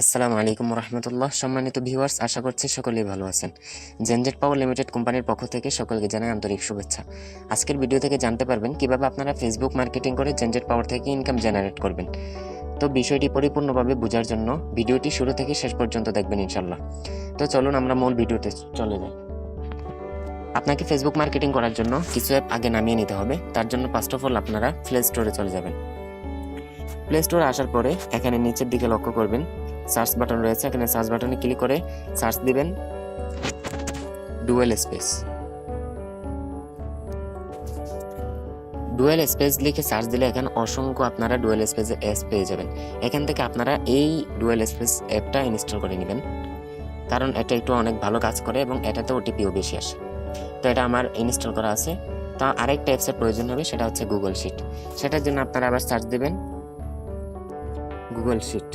আসসালামু আলাইকুম রহমতুল্লাহ সম্মানিত ভিউয়ার্স, আশা করছি সকলেই ভালো আছেন। জেনজেট পাওয়ার লিমিটেড কোম্পানির পক্ষ থেকে সকলকে জানাই আন্তরিক শুভেচ্ছা। আজকের ভিডিও থেকে জানতে পারবেন কীভাবে আপনারা ফেসবুক মার্কেটিং করে জেনজেট পাওয়ার থেকে ইনকাম জেনারেট করবেন। তো বিষয়টি পরিপূর্ণভাবে বোঝার জন্য ভিডিওটি শুরু থেকে শেষ পর্যন্ত দেখবেন ইনশাল্লাহ তো চলুন আমরা মূল ভিডিওতে চলে যাই। আপনাকে ফেসবুক মার্কেটিং করার জন্য কিছু অ্যাপ আগে নামিয়ে নিতে হবে। তার জন্য ফার্স্ট অফ অল আপনারা প্লে স্টোরে চলে যাবেন। প্লে স্টোরে আসার পরে এখানে নিচের দিকে লক্ষ্য করবেন। সার্চ বাটন রয়েছে, এখানে সার্চ বাটনে ক্লিক করে সার্চ দিবেন ডুয়েল স্পেস। ডুয়েল স্পেস লিখে সার্চ দিলে এখানে অসংখ্য আপনারা ডুয়েল স্পেসের অ্যাপস পেয়ে যাবেন। এখান থেকে আপনারা এই ডুয়েল স্পেস অ্যাপটা ইনস্টল করে নেবেন। কারণ এটা একটু অনেক ভালো কাজ করে এবং এটাতে ওটিপিও বেশি আসে। তো এটা আমার ইনস্টল করা আছে। তা আরেকটা অ্যাপসের প্রয়োজন হবে, সেটা হচ্ছে গুগল শিট সেটার জন্য আপনারা আবার সার্চ দিবেন গুগল শিট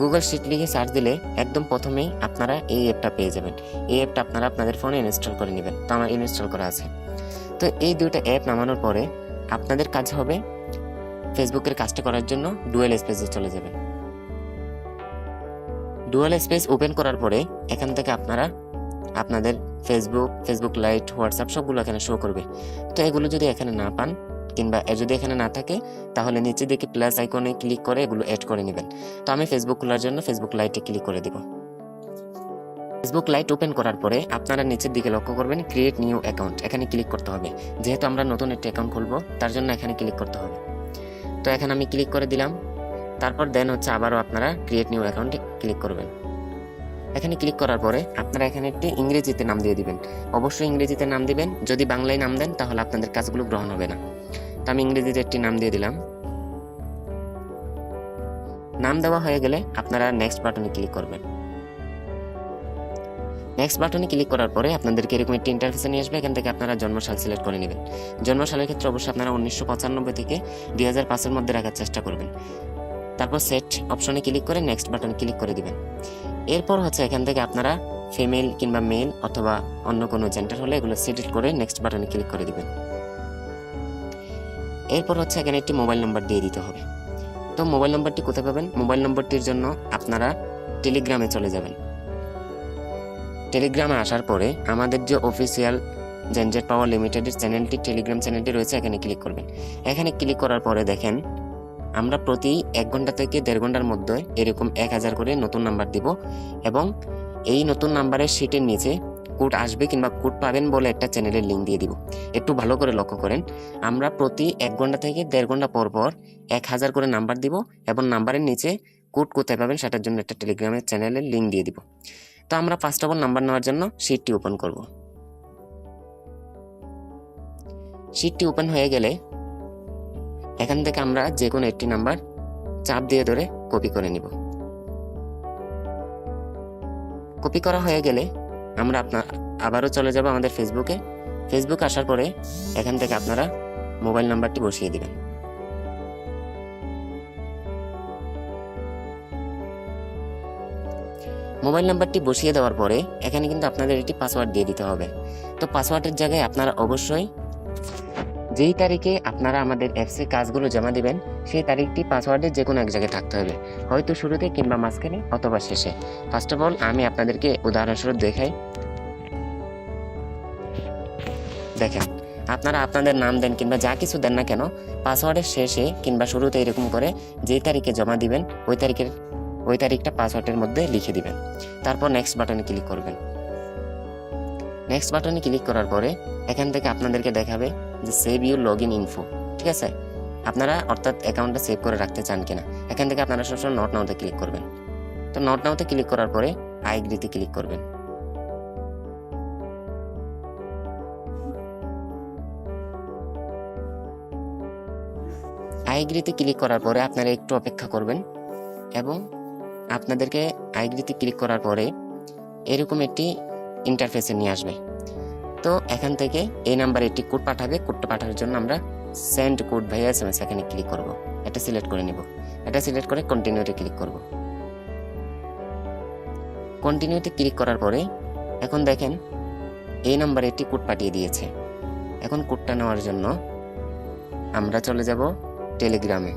গুগল শিট লিখে সার্চ দিলে একদম প্রথমেই আপনারা এই অ্যাপটা পেয়ে যাবেন। এই অ্যাপটা আপনারা আপনাদের ফোনে ইনস্টল করে নেবেন। তো আমার ইনস্টল করা আছে। তো এই দুটো অ্যাপ নামানোর পরে আপনাদের কাজ হবে ফেসবুকের কাজটা করার জন্য ডুয়েল স্পেসে চলে যাবেন। ডুয়েল স্পেস ওপেন করার পরে এখান থেকে আপনারা আপনাদের ফেসবুক ফেসবুক লাইট হোয়াটসঅ্যাপ সবগুলো এখানে শো করবে। তো এগুলো যদি এখানে না পান কিংবা যদি এখানে না থাকে, তাহলে নিচে দিকে প্লাস আইকনে ক্লিক করে এগুলো অ্যাড করে নেবেন। তো আমি ফেসবুক খোলার জন্য ফেসবুক লাইটে ক্লিক করে দিব। ফেসবুক লাইট ওপেন করার পরে আপনারা নিচের দিকে লক্ষ্য করবেন ক্রিয়েট নিউ অ্যাকাউন্ট এখানে ক্লিক করতে হবে। যেহেতু আমরা নতুন একটি অ্যাকাউন্ট খুলবো, তার জন্য এখানে ক্লিক করতে হবে। তো এখানে আমি ক্লিক করে দিলাম। তারপর দেন হচ্ছে আবারও আপনারা ক্রিয়েট নিউ অ্যাকাউন্টে ক্লিক করবেন। এখানে ক্লিক করার পরে আপনারা এখানে একটি ইংরেজিতে নাম দিয়ে দিবেন। অবশ্যই ইংরেজিতে নাম দিবেন। যদি বাংলায় নাম দেন, তাহলে আপনাদের কাজগুলো গ্রহণ হবে না। তো আমি ইংরেজিতে একটি নাম দিয়ে দিলাম। নাম দেওয়া হয়ে গেলে আপনারা নেক্সট বাটনে ক্লিক করবেন। নেক্সট বাটনে ক্লিক করার পরে আপনাদেরকে এরকম একটি ইন্টারফেসে নিয়ে আসবে। এখান থেকে আপনারা জন্মসাল সিলেক্ট করে নেবেন। জন্মসালের ক্ষেত্রে অবশ্যই আপনারা উনিশশো পঁচানব্বই থেকে দুই হাজার পাঁচের মধ্যে রাখার চেষ্টা করবেন। তারপর সেট অপশনে ক্লিক করে নেক্সট বাটনে ক্লিক করে দিবেন। এরপর হচ্ছে এখান থেকে আপনারা ফিমেল কিংবা মেল অথবা অন্য কোনো জেন্ডার হলে এগুলো সিলেক্ট করে নেক্সট বাটনে ক্লিক করে দিবেন। এরপর হচ্ছে এখানে একটি মোবাইল নাম্বার দিয়ে দিতে হবে। তো মোবাইল নাম্বারটি কোথায় পাবেন? মোবাইল নম্বরটির জন্য আপনারা টেলিগ্রামে চলে যাবেন। টেলিগ্রামে আসার পরে আমাদের যে অফিসিয়াল জেনজেট পাওয়ার লিমিটেডের চ্যানেলটি, টেলিগ্রাম চ্যানেলটি রয়েছে, এখানে ক্লিক করবেন। এখানে ক্লিক করার পরে দেখেন, আমরা প্রতি এক ঘণ্টা থেকে দেড় ঘণ্টার মধ্যে এরকম এক হাজার করে নতুন নাম্বার দিব এবং এই নতুন নাম্বারের সিটের নিচে কোড আসবে কিংবা কোড পাবেন বলে একটা চ্যানেলের লিঙ্ক দিয়ে দিব। একটু ভালো করে লক্ষ্য করেন। আমরা প্রতি এক ঘণ্টা থেকে দেড় ঘণ্টা পর পর এক হাজার করে নাম্বার দিব এবং নাম্বারের নিচে কোড কোথায় পাবেন সেটার জন্য একটা টেলিগ্রামের চ্যানেলের লিঙ্ক দিয়ে দিব। তো আমরা ফার্স্ট অফ অল নাম্বার নেওয়ার জন্য শিটটি ওপেন করব। শিটটি ওপেন হয়ে গেলে এখান থেকে আমরা যে কোনো একটি নাম্বার চাপ দিয়ে ধরে কপি করে নিব। কপি করা হয়ে গেলে আমরা আপনার, আবারও চলে যাব আমাদের ফেসবুকে ফেসবুক আসার পরে এখান থেকে আপনারা মোবাইল নাম্বারটি বসিয়ে দেবেন। মোবাইল নাম্বারটি বসিয়ে দেওয়ার পরে এখানে কিন্তু আপনাদের একটি পাসওয়ার্ড দিয়ে দিতে হবে। তো পাসওয়ার্ডের জায়গায় আপনারা অবশ্যই যেই তারিখে আপনারা আমাদের অ্যাপসে কাজগুলো জমা দিবেন, সেই তারিখটি পাসওয়ার্ডের যে কোনো এক জায়গায় থাকতে হবে। হয়তো শুরুতে কিংবা মাঝখানে অথবা শেষে। ফার্স্ট অফ অল আমি আপনাদেরকে উদাহরণস্বরূপ দেখাই। দেখেন, আপনারা আপনাদের নাম দেন কিংবা যা কিছু দেন না কেন পাসওয়ার্ডের শেষে কিংবা শুরুতে এরকম করে যেই তারিখে জমা দিবেন, ওই তারিখের, ওই তারিখটা পাসওয়ার্ডের মধ্যে লিখে দিবেন। তারপর নেক্সট বাটনে ক্লিক করবেন। নেক্সট বাটনে ক্লিক করার পরে এখান থেকে আপনাদেরকে দেখাবে যে save your log in info ঠিক আছে? আপনারা অর্থাৎ অ্যাকাউন্টটা সেভ করে রাখতে চান কিনা, এখান থেকে আপনারা সবসময় নট নাওতে ক্লিক করবেন। তো নট নাওতে ক্লিক করার পরে আইগ্রিতে ক্লিক করবেন। আইগ্রিতে ক্লিক করার পরে আপনারা একটু অপেক্ষা করবেন এবং আপনাদেরকে আইগ্রিতে ক্লিক করার পরে এরকম একটি ইন্টারফেসে নিয়ে আসবে। তো এখান থেকে এই নাম্বারে একটি কোড পাঠাবে। কোডটা পাঠানোর জন্য আমরা সেন্ড কোড ভাইয়া এস এম এস এখানে ক্লিক করব। এটা সিলেক্ট করে নিব। এটা সিলেক্ট করে কন্টিনিউতে ক্লিক করব। কন্টিনিউতে ক্লিক করার পরে এখন দেখেন এই নাম্বারে একটি কোড পাঠিয়ে দিয়েছে। এখন কোডটা নেওয়ার জন্য আমরা চলে যাব টেলিগ্রামে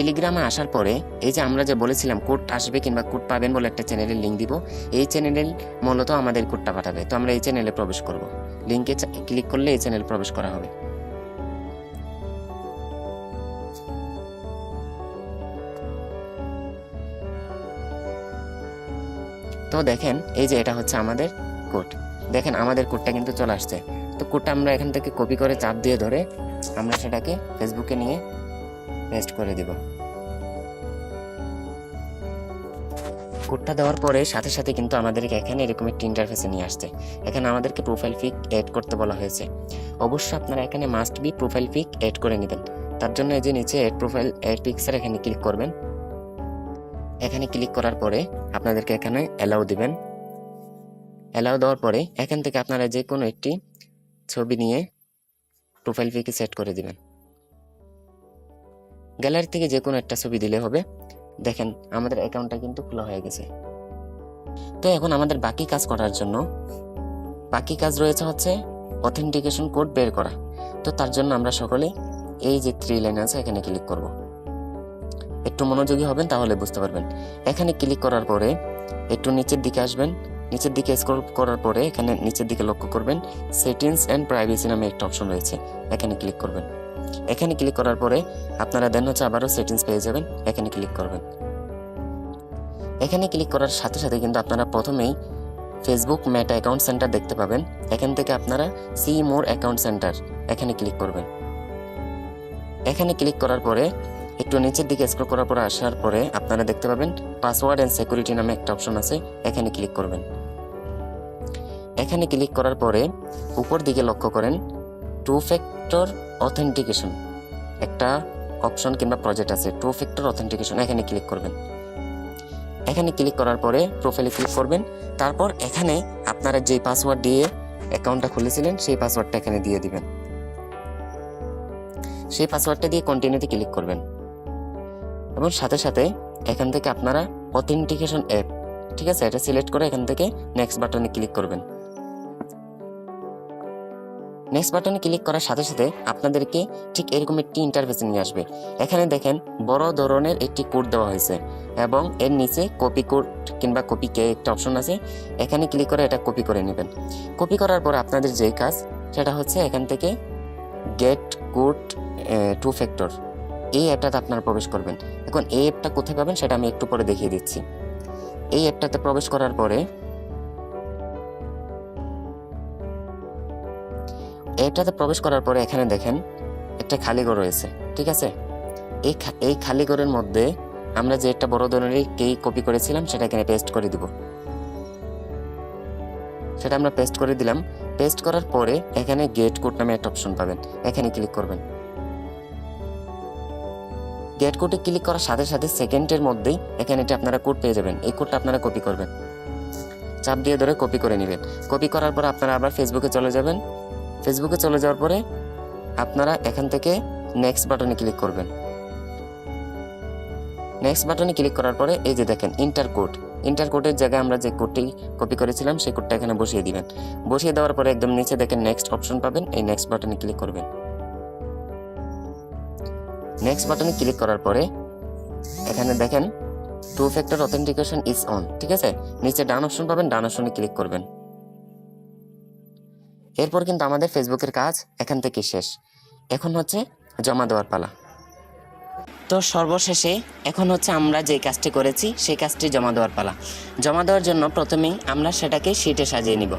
টেলিগ্রামে আসার পরে এই যে আমরা যে বলেছিলাম, কোড আসবে কিংবা কোড পাবেন বলে একটা চ্যানেলের লিঙ্ক দিব। এই চ্যানেলের মূলত আমাদের কোডটা পাঠাবে। তো আমরা এই চ্যানেলে প্রবেশ করব। লিঙ্কে ক্লিক করলে এই চ্যানেলে প্রবেশ করা হবে। তো দেখেন, এই যে এটা হচ্ছে আমাদের কোড। দেখেন, আমাদের কোডটা কিন্তু চলে আসছে। তো কোডটা আমরা এখান থেকে কপি করে চাপ দিয়ে ধরে আমরা সেটাকে ফেসবুকে নিয়ে পেস্ট করে দিব। কোডটা দেওয়ার পরে সাথে সাথে কিন্তু আমাদেরকে এখানে এরকম একটি ইন্টারফেসে নিয়ে আসছে। এখানে আমাদেরকে প্রোফাইল পিক এড করতে বলা হয়েছে। অবশ্যই আপনারা এখানে must be profile pic add করে নেবেন। তার জন্য এই যে নিচে এড প্রোফাইল এড পিকচার এখানে ক্লিক করবেন। এখানে ক্লিক করার পরে আপনাদেরকে এখানে অ্যালাউ দিবেন। অ্যালাউ দেওয়ার পরে এখান থেকে আপনারা যে কোনো একটি ছবি নিয়ে প্রোফাইল পিকে সেট করে দিবেন। গ্যালারি থেকে যে কোনো একটা ছবি দিলে হবে। দেখেন, আমাদের অ্যাকাউন্টটা কিন্তু খোলা হয়ে গেছে। তো এখন আমাদের বাকি কাজ করার জন্য, বাকি কাজ রয়েছে হচ্ছে অথেন্টিকেশন কোড বের করা। তো তার জন্য আমরা সকলে এই যে থ্রি লাইন আছে, এখানে ক্লিক করব। একটু মনোযোগী হবেন তাহলে বুঝতে পারবেন। এখানে ক্লিক করার পরে একটু নিচের দিকে আসবেন। নিচের দিকে স্ক্রল করার পরে এখানে নিচের দিকে লক্ষ্য করবেন সেটিংস অ্যান্ড প্রাইভেসি নামে একটা অপশন রয়েছে। এখানে ক্লিক করবেন। এখানে ক্লিক করার পরে আপনারা দেন হচ্ছে আবারও সেটিংস পেয়ে যাবেন, এখানে ক্লিক করবেন। এখানে ক্লিক করার সাথে সাথে কিন্তু আপনারা প্রথমেই ফেসবুক মেটা অ্যাকাউন্ট সেন্টার দেখতে পাবেন। এখান থেকে আপনারা সি মোর অ্যাকাউন্ট সেন্টার এখানে ক্লিক করবেন। এখানে ক্লিক করার পরে একটু নিচের দিকে স্ক্রল করার পরে আসার পরে আপনারা দেখতে পাবেন পাসওয়ার্ড অ্যান্ড সিকিউরিটি নামে একটা অপশন আছে, এখানে ক্লিক করবেন। এখানে ক্লিক করার পরে উপর দিকে লক্ষ্য করেন টু ফ্যাক্টর অথেন্টিকেশন একটা অপশন কিংবা প্রজেক্ট আছে টু ফ্যাক্টর অথেন্টিকেশন এখানে ক্লিক করবেন। এখানে ক্লিক করার পরে প্রোফাইলে ক্লিক করবেন, তারপর এখানে আপনারা যে পাসওয়ার্ড দিয়ে অ্যাকাউন্টটা খুলেছিলেন, সেই পাসওয়ার্ডটা এখানে দিয়ে দিবেন। সেই পাসওয়ার্ডটা দিয়ে কন্টিনিউতে ক্লিক করবেন। এবং সাথে সাথে এখান থেকে আপনারা অথেন্টিকেশন অ্যাপ ঠিক আছে? এটা সিলেক্ট করে এখান থেকে নেক্সট বাটনে ক্লিক করবেন। নেক্সট বাটনে ক্লিক করার সাথে সাথে আপনাদেরকে ঠিক এরকম একটি ইন্টারফেসে নিয়ে আসবে। এখানে দেখেন বড় ধরনের একটি কোড দেওয়া হয়েছে এবং এর নিচে কপি কোড কিংবা কপি কে একটা অপশন আছে, এখানে ক্লিক করে এটা কপি করে নেবেন। কপি করার পর আপনাদের যেই কাজ, সেটা হচ্ছে এখান থেকে গেট কোড টু ফ্যাক্টর এই অ্যাপটাতে আপনারা প্রবেশ করবেন। এখন এই অ্যাপটা কোথায় পাবেন সেটা আমি একটু পরে দেখিয়ে দিচ্ছি। এই অ্যাপটাতে প্রবেশ করার পরে এটাতে প্রবেশ করার পরে এখানে দেখেন একটা খালি ঘর রয়েছে, ঠিক আছে? এই এই খালি ঘরের মধ্যে আমরা যে একটা বড় ধরনের কেই কপি করেছিলাম, সেটা এখানে পেস্ট করে দিব। সেটা আমরা পেস্ট করে দিলাম। পেস্ট করার পরে এখানে গেট কোড নামে একটা অপশন পাবেন। এখানে ক্লিক করবেন। গেট কোডে ক্লিক করার সাথে সাথে সেকেন্ডের মধ্যেই এখানে এটি আপনারা কোড পেয়ে যাবেন। এই কোডটা আপনারা কপি করবেন। চাপ দিয়ে ধরে কপি করে নেবেন। কপি করার পর আপনারা আবার ফেসবুকে চলে যাবেন। ফেসবুকে চলে যাওয়ার পরে আপনারা এখান থেকে নেক্সট বাটনে ক্লিক করবেন। নেক্সট বাটনে ক্লিক করার পরে এই যে দেখেন ইন্টার কোড ইন্টার কোডের জায়গায় আমরা যে কোডটি কপি করেছিলাম, সেই কোডটা এখানে বসিয়ে দিবেন। বসিয়ে দেওয়ার পরে একদম নিচে দেখেন নেক্সট অপশন পাবেন, এই নেক্সট বাটনে ক্লিক করবেন। নেক্সট বাটনে ক্লিক করার পরে এখানে দেখেন two factor authentication is on ঠিক আছে? নিচে ডান অপশন পাবেন, ডান অপশনে ক্লিক করবেন। এরপর কিন্তু আমাদের ফেসবুকের কাজ এখান থেকে শেষ। এখন হচ্ছে জমা দেওয়ার পালা। তো সর্বশেষে এখন হচ্ছে আমরা যে কাজটি করেছি, সেই কাজটি জমা দেওয়ার পালা। জমা দেওয়ার জন্য প্রথমেই আমরা সেটাকে শিটে সাজিয়ে নিব।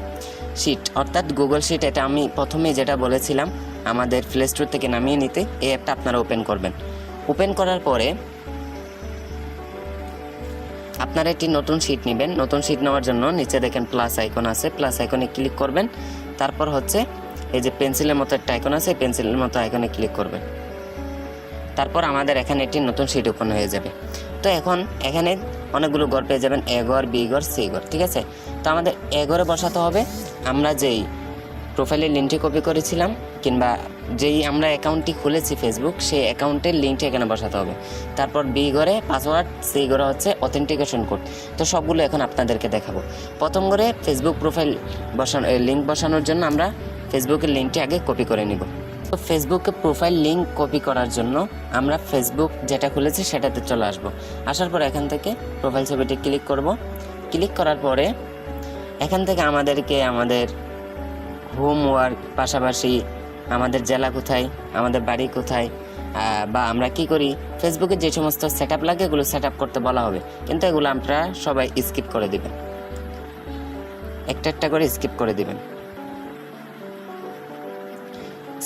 শিট অর্থাৎ গুগল শিট এটা আমি প্রথমে যেটা বলেছিলাম, আমাদের প্লে স্টোর থেকে নামিয়ে নিতে, এই অ্যাপটা আপনারা ওপেন করবেন। ওপেন করার পরে আপনারা একটি নতুন শিট নেবেন। নতুন শিট নেওয়ার জন্য নিচে দেখেন প্লাস আইকন আছে। প্লাস আইকনে ক্লিক করবেন। তারপর হচ্ছে এই যে পেন্সিলের মতো একটা আইকন আছে পেন্সিলের মতো আইকনে ক্লিক করবেন তারপর আমাদের এখানে একটি নতুন শিট ওপেন হয়ে যাবে। তো এখন এখানে অনেকগুলো ঘর পেয়ে যাবেন, এ ঘর বি সি ঘর ঠিক আছে? তো আমাদের এ বসাতে হবে। আমরা যেই প্রোফাইলের লিঙ্কটি কপি করেছিলাম, কিংবা যেই আমরা অ্যাকাউন্টটি খুলেছি ফেসবুক সেই অ্যাকাউন্টের লিঙ্কটি এখানে বসাতে হবে। তারপর বি ঘরে পাসওয়ার্ড সি ঘরে হচ্ছে অথেন্টিকেশন কোড তো সবগুলো এখন আপনাদেরকে দেখাবো। প্রথম ঘরে ফেসবুক প্রোফাইল বসানো লিঙ্ক বসানোর জন্য আমরা ফেসবুকের লিঙ্কটি আগে কপি করে নিব। তো ফেসবুকে প্রোফাইল লিঙ্ক কপি করার জন্য আমরা ফেসবুক যেটা খুলেছি সেটাতে চলে আসব। আসার পর এখান থেকে প্রোফাইল ছবিটি ক্লিক করব। ক্লিক করার পরে এখান থেকে আমাদেরকে আমাদের হোমওয়ার্ক পাশাপাশি আমাদের জেলা কোথায়, আমাদের বাড়ি কোথায় বা আমরা কি করি ফেসবুকে যে সমস্ত সেট আপ লাগে এগুলো সেট আপ করতে বলা হবে। কিন্তু এগুলো আপনারা সবাই স্কিপ করে দেবেন। একটা একটা করে স্কিপ করে দেবেন।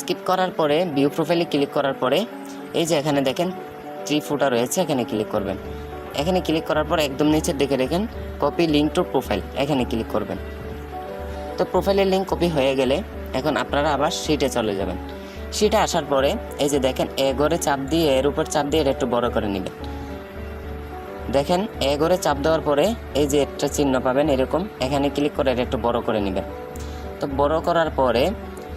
স্কিপ করার পরে ভিউ প্রোফাইলে ক্লিক করার পরে, এই যে এখানে দেখেন থ্রি ফুটা রয়েছে, এখানে ক্লিক করবেন। এখানে ক্লিক করার পর একদম নিচের দিকে দেখেন কপি লিঙ্ক টু প্রোফাইল এখানে ক্লিক করবেন। তো প্রোফাইলের লিঙ্ক কপি হয়ে গেলে এখন আপনারা আবার সিটে চলে যাবেন। সিটে আসার পরে এই যে দেখেন, এ ঘরে চাপ দিয়ে এর উপর চাপ দিয়ে একটু বড় করে নেবেন। দেখেন, এ ঘরে চাপ দেওয়ার পরে এই যে একটা চিহ্ন পাবেন এরকম, এখানে ক্লিক করে এটা একটু বড় করে নেবেন। তো বড় করার পরে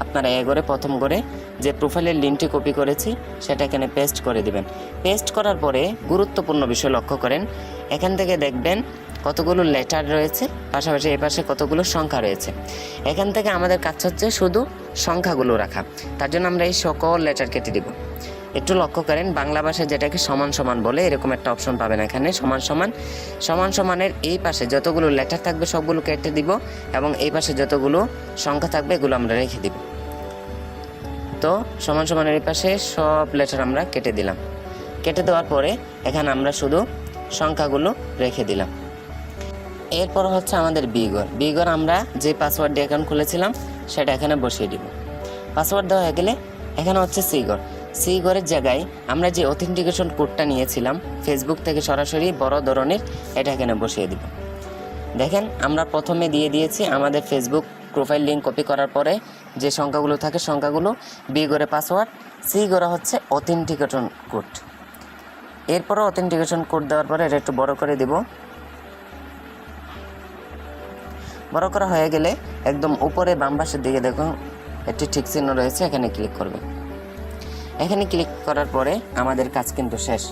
আপনারা এ ঘরে প্রথম করে যে প্রোফাইলের লিঙ্কটি কপি করেছি, সেটা এখানে পেস্ট করে দিবেন। পেস্ট করার পরে গুরুত্বপূর্ণ বিষয় লক্ষ্য করেন, এখান থেকে দেখবেন কতগুলো লেটার রয়েছে, পাশাপাশি এপাশে কতগুলো সংখ্যা রয়েছে। এখান থেকে আমাদের কাজ হচ্ছে শুধু সংখ্যাগুলো রাখা। তার জন্য আমরা এই সকল লেটার কেটে দিব। একটু লক্ষ্য করেন, বাংলা ভাষায় যেটাকে সমান সমান বলে এরকম একটা অপশন পাবেন এখানে, সমান সমান। সমান সমানের এই পাশে যতগুলো লেটার থাকবে সবগুলো কেটে দিব এবং এই পাশে যতগুলো সংখ্যা থাকবে এগুলো আমরা রেখে দিব। তো সমান সমানের এই পাশে সব লেটার আমরা কেটে দিলাম। কেটে দেওয়ার পরে এখানে আমরা শুধু সংখ্যাগুলো রেখে দিলাম। এরপর হচ্ছে আমাদের বিগর। বিগর আমরা যে পাসওয়ার্ড দিয়ে অ্যাকাউন্ট খুলেছিলাম, সেটা এখানে বসিয়ে দিব। পাসওয়ার্ড দেওয়া হয়ে গেলে এখানে হচ্ছে সিগর সিগরের জায়গায় আমরা যে অথেন্টিকেশন কোডটা নিয়েছিলাম ফেসবুক থেকে সরাসরি বড় ধরনের, এটা এখানে বসিয়ে দিব। দেখেন, আমরা প্রথমে দিয়ে দিয়েছি আমাদের ফেসবুক প্রোফাইল লিঙ্ক কপি করার পরে যে সংখ্যাগুলো থাকে, সংখ্যাগুলো বি পাসওয়ার্ড সি হচ্ছে অথেন্টিকেশন কোড এরপরও অথেন্টিকেশন কোড দেওয়ার পরে এটা একটু বড় করে দিব। বড় করা হয়ে গেলে একদম উপরে বাম পাশের দিকে দেখুন, একটি ঠিক চিহ্ন রয়েছে, এখানে ক্লিক করবে। এখানে ক্লিক করার পরে আমাদের কাজ কিন্তু শেষ।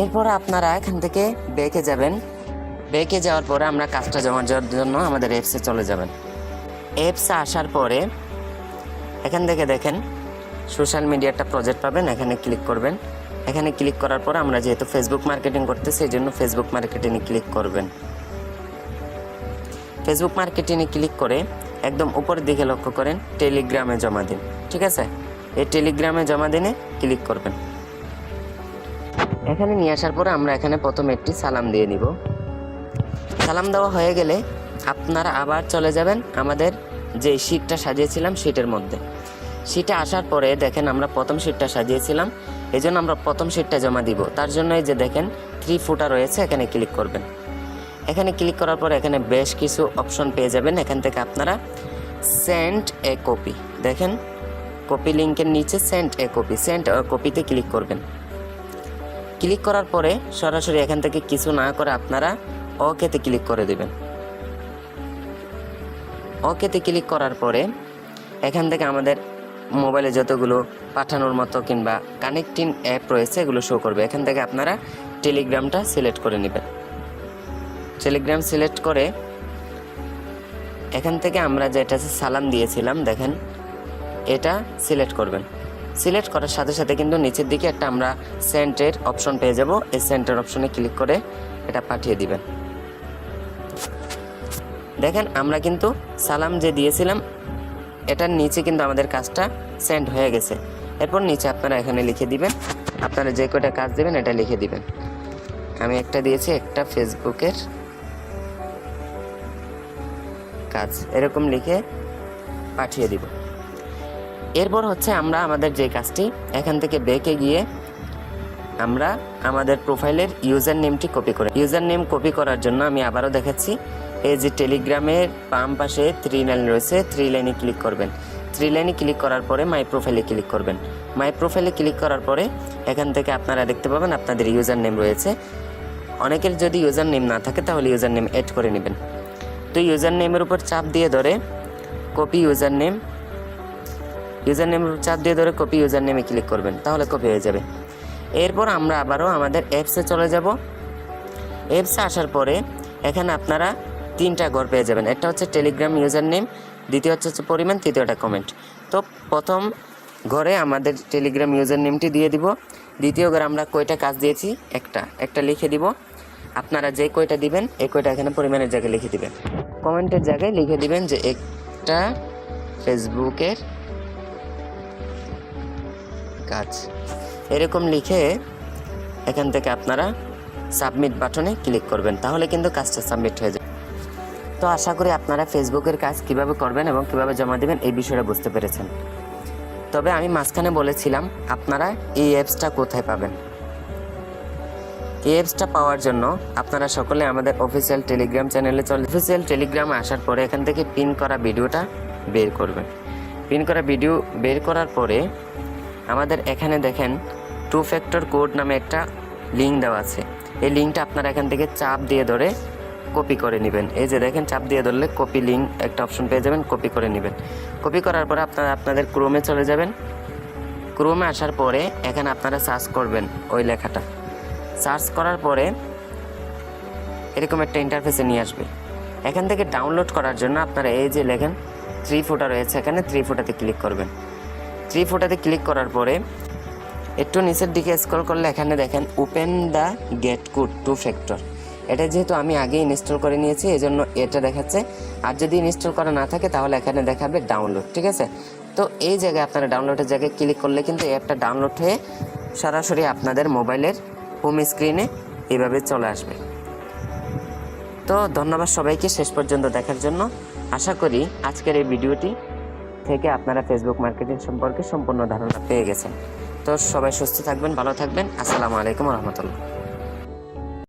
এরপর আপনারা এখান থেকে বেঁকে যাবেন। বেঁকে যাওয়ার পরে আমরা কাজটা জমা দেওয়ার জন্য আমাদের অ্যাপসে চলে যাবেন। অ্যাপসে আসার পরে এখান থেকে দেখেন সোশ্যাল মিডিয়া একটা প্রজেক্ট পাবেন, এখানে ক্লিক করবেন। এখানে ক্লিক করার পর আমরা যেহেতু ফেসবুক মার্কেটিং করতেছি সেই জন্য ফেসবুক মার্কেটিংয়ে ক্লিক করবেন। ফেসবুক মার্কেটিংয়ে ক্লিক করে একদম উপরের দিকে লক্ষ্য করেন টেলিগ্রামে জমা দিন, ঠিক আছে? এই টেলিগ্রামে জমা দিনে ক্লিক করবেন। এখানে নিয়ে আসার পরে আমরা এখানে প্রথমে একটি সালাম দিয়ে নিব। সালাম দেওয়া হয়ে গেলে আপনারা আবার চলে যাবেন আমাদের যে শীটটা সাজিয়েছিলাম শীটের মধ্যে। শীটে আসার পরে দেখেন আমরা প্রথম শীটটা সাজিয়েছিলাম এই জন্য আমরা প্রথম শীটটা জমা দিব। তার জন্য এই যে দেখেন থ্রি ফুটা রয়েছে, এখানে ক্লিক করবেন। এখানে ক্লিক করার পর এখানে বেশ কিছু অপশন পেয়ে যাবেন। এখান থেকে আপনারা সেন্ট এ কপি দেখেন কপি লিঙ্কের নিচে সেন্ট এ কপি সেন্ড কপিতে ক্লিক করবেন। ক্লিক করার পরে সরাসরি এখান থেকে কিছু না করে আপনারা ওকেতে ক্লিক করে দেবেন। ওকেতে ক্লিক করার পরে এখান থেকে আমাদের মোবাইলে যতগুলো পাঠানোর মতো কিংবা কানেক্টিং অ্যাপ রয়েছে, এগুলো শো করবে। এখান থেকে আপনারা টেলিগ্রামটা সিলেক্ট করে নেবেন। টেলিগ্রাম সিলেক্ট করে এখান থেকে আমরা যেটা সালাম দিয়েছিলাম, দেখেন, এটা সিলেক্ট করবেন। সিলেক্ট করার সাথে সাথে কিন্তু নিচের দিকে একটা আমরা সেন্টের অপশন পেয়ে যাব। এই সেন্টের অপশনে ক্লিক করে এটা পাঠিয়ে দিবেন। দেখেন, আমরা কিন্তু সালাম যে দিয়েছিলাম, এটার নিচে কিন্তু আমাদের কাজটা সেন্ড হয়ে গেছে। এরপর নিচে আপনারা এখানে লিখে দিবেন। আপনারা যে কটা কাজ দেবেন, এটা লিখে দিবেন। আমি একটা দিয়েছি, একটা ফেসবুকের কাজ, এরকম লিখে পাঠিয়ে দিব। এরপর হচ্ছে আমরা আমাদের যে কাজটি, এখান থেকে বেঁকে গিয়ে আমরা আমাদের প্রোফাইলের ইউজার নেমটি কপি করে ইউজার নেম কপি করার জন্য আমি আবারও দেখাচ্ছি, এই যে টেলিগ্রামের বাম পাশে থ্রি লাইন রয়েছে থ্রি লাইনে ক্লিক করবেন। থ্রি লাইনে ক্লিক করার পরে মাই প্রোফাইলে ক্লিক করবেন। মাই প্রোফাইলে ক্লিক করার পরে এখান থেকে আপনারা দেখতে পাবেন আপনাদের ইউজার নেম রয়েছে। অনেকের যদি ইউজার নেম না থাকে তাহলে ইউজার নেম অ্যাড করে নেবেন। তো ইউজার নেমের উপর চাপ দিয়ে ধরে কপি ইউজার নেম ইউজার নেমের উপর চাপ দিয়ে ধরে কপি ইউজার নেমে ক্লিক করবেন, তাহলে কপি হয়ে যাবে। এরপর আমরা আবারও আমাদের অ্যাপসে চলে যাব। অ্যাপসে আসার পরে এখানে আপনারা তিনটা ঘর পেয়ে যাবেন, একটা হচ্ছে টেলিগ্রাম ইউজার নেম দ্বিতীয় হচ্ছে হচ্ছে পরিমাণ তৃতীয়টা কমেন্ট তো প্রথম ঘরে আমাদের টেলিগ্রাম ইউজার নেমটি দিয়ে দিব। দ্বিতীয় ঘরে আমরা কয়টা কাজ দিয়েছি? একটা একটা লিখে দিব। আপনারা যে কয়টা দিবেন, এই কয়টা এখানে পরিমাণের জায়গায় লিখে দিবেন। কমেন্টের জায়গায় লিখে দিবেন যে একটা ফেসবুকের কাজ। এরকম লিখে এখান থেকে আপনারা সাবমিট বাটনে ক্লিক করবেন, তাহলে কিন্তু কাজটা সাবমিট হয়ে যাবে তো আশা করি আপনারা ফেসবুকের কাজ কীভাবে করবেন এবং কীভাবে জমা দিবেন, এই বিষয়টা বুঝতে পেরেছেন। তবে আমি মাঝখানে বলেছিলাম, আপনারা এই অ্যাপসটা কোথায় পাবেন? এই অ্যাপসটা পাওয়ার জন্য আপনারা সকলে আমাদের অফিসিয়াল টেলিগ্রাম চ্যানেলে চলে অফিসিয়াল টেলিগ্রামে আসার পরে এখান থেকে পিন করা ভিডিওটা বের করবেন। পিন করা ভিডিও বের করার পরে আমাদের এখানে দেখেন টু ফ্যাক্টর কোড নামে একটা লিঙ্ক দেওয়া আছে। এই লিঙ্কটা আপনারা এখান থেকে চাপ দিয়ে ধরে কপি করে নেবেন। এই যে দেখেন চাপ দিয়ে ধরলে কপি লিঙ্ক একটা অপশন পেয়ে যাবেন কপি করে নেবেন। কপি করার পরে আপনারা আপনাদের ক্রোমে চলে যাবেন। ক্রোমে আসার পরে এখানে আপনারা সার্চ করবেন ওই লেখাটা। সার্চ করার পরে এরকম একটা ইন্টারফেসে নিয়ে আসবে। এখান থেকে ডাউনলোড করার জন্য আপনারা এই যে লেখেন থ্রি ফুটা রয়েছে এখানে থ্রি ফুটাতে ক্লিক করবেন। থ্রি ফুটাতে ক্লিক করার পরে একটু নিচের দিকে স্ক্রল করলে এখানে দেখেন open the get code two factor এটা যেহেতু আমি আগে ইনস্টল করে নিয়েছি এই জন্য এটা দেখাচ্ছে। আর যদি ইনস্টল করা না থাকে, তাহলে এখানে দেখাবে ডাউনলোড ঠিক আছে? তো এই জায়গায় আপনারা ডাউনলোডের জায়গায় ক্লিক করলে কিন্তু অ্যাপটা ডাউনলোড হয়ে সরাসরি আপনাদের মোবাইলের হোম স্ক্রিনে এভাবে চলে আসবে। তো ধন্যবাদ সবাইকে শেষ পর্যন্ত দেখার জন্য। আশা করি আজকের এই ভিডিওটি থেকে আপনারা ফেসবুক মার্কেটিং সম্পর্কে সম্পূর্ণ ধারণা পেয়ে গেছেন। তো সবাই সুস্থ থাকবেন, ভালো থাকবেন। আসসালামু আলাইকুম রহমতুল্লাহ।